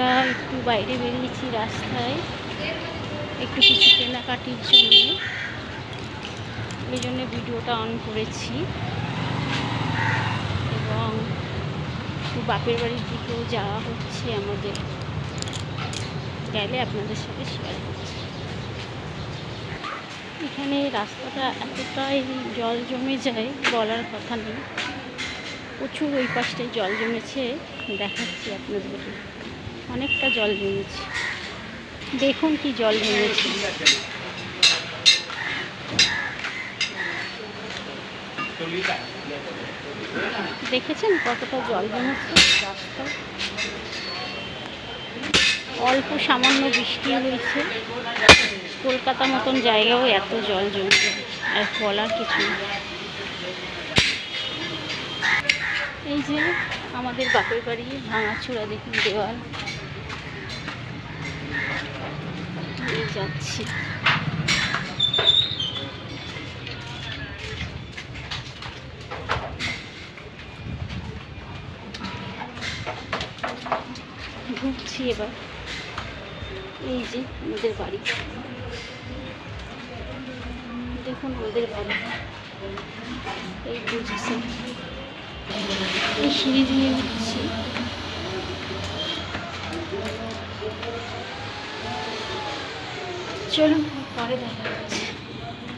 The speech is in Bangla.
আমরা একটু বাইরে বেরিয়েছি রাস্তায়, একটু কিছু কেনাকাটির জন্য। এই জন্য ভিডিওটা অন করেছি। এবং বাপের বাড়ির দিকেও যাওয়া হচ্ছে আমাদের। গেলে আপনাদের সাথে শেয়ার করছি। এখানে রাস্তাটা এতটাই জল জমে যায়, বলার কথা নেই। প্রচুর ওই পাশটায় জল জমেছে, দেখাচ্ছি আপনাদেরকে। অনেকটা জল জমেছে দেখুন কি জল জমেছে দেখেছেন কতটা জল জমেছে রাস্তায়। অল্প সামান্য বৃষ্টি হয়েছে। কলকাতা মতন জায়গাও এত জল জমছে। আর বলার কিছু নেই। এই যে আমাদের বাপের বাড়ি ভাঙাচূড়া দেখুন দেওয়াল। যাচ্ছি। ঢুকছি এবার। এই যে আমাদের বাড়ি। দেখুন আমাদের বাড়ি। এই বুঝছি সিঁড়ি দিয়ে উঠছি চলুন পরে দেখা হচ্ছে।